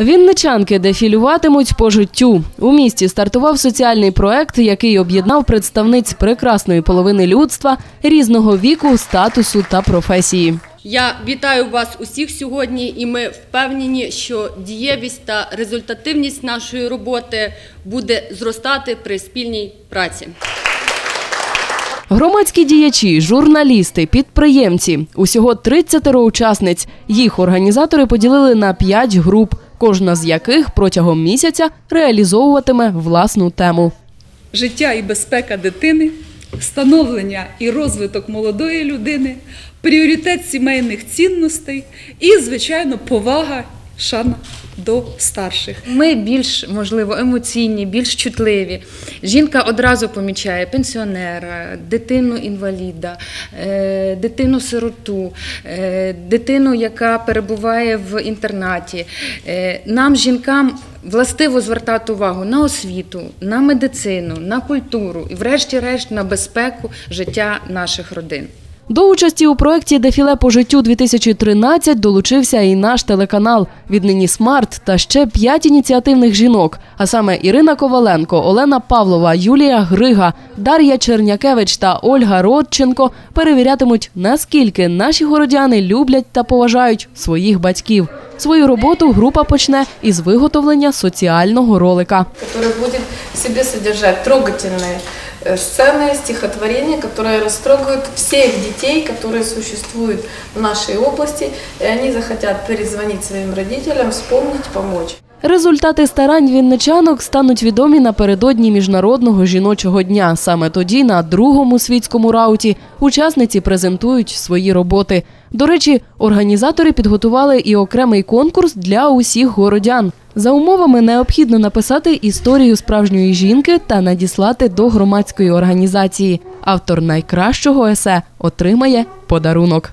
Вінничанки дефілюватимуть по життю. У місті стартував соціальний проект, який об'єднав представниць прекрасної половини людства різного віку, статусу та професії. Я вітаю вас усіх сьогодні, і ми впевнені, що дієвість та результативність нашої роботи буде зростати при спільній праці. Громадські діячі, журналісти, підприємці усього 30 учасниць. Їх організатори поділили на 5 груп, кожна з яких протягом місяця реалізовуватиме власну тему. життя і безпека дитини, становлення і розвиток молодої людини, пріоритет сімейних цінностей і, звичайно, повага, шана до старших. Ми більш можливо емоційні, більш чутливі. Жінка одразу помічає пенсіонера, дитину інваліда, е, дитину сироту, е, дитину, яка перебуває в інтернаті. Е, Нам, жінкам, властиво звертати увагу на освіту, на медицину, на культуру і, врешті-решт, на безпеку життя наших родин. До участі у проєкті Дефіле по життю 2013 долучився і наш телеканал віднині Смарт та ще п'ять ініціативних жінок. А саме Ірина Коваленко, Олена Павлова, Юлія Грига, Дар'я Чернякевич та Ольга Родченко перевірятимуть, наскільки наші городяни люблять та поважають своїх батьків. Свою роботу група почне із виготовлення соціального ролика. который будет в себе содержать трогательные э, сцены, стихотворения, которые растрогают всех детей, которые существуют в нашей области, и они захотят перезвонить своим родителям, вспомнить, помочь. Результати старань вінничанок стануть відомі напередодні міжнародного жіночого дня. Саме тоді, на другому світському рауті, учасниці презентують свої роботи. До речі, організатори підготували і окремий конкурс для усіх городян. За умовами необхідно написати історію справжньої жінки та надіслати до громадської організації. Автор найкращого есе отримає подарунок.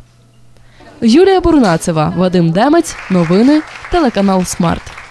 Юлія Бурнацева, Вадим Демець, новини, телеканал Смарт.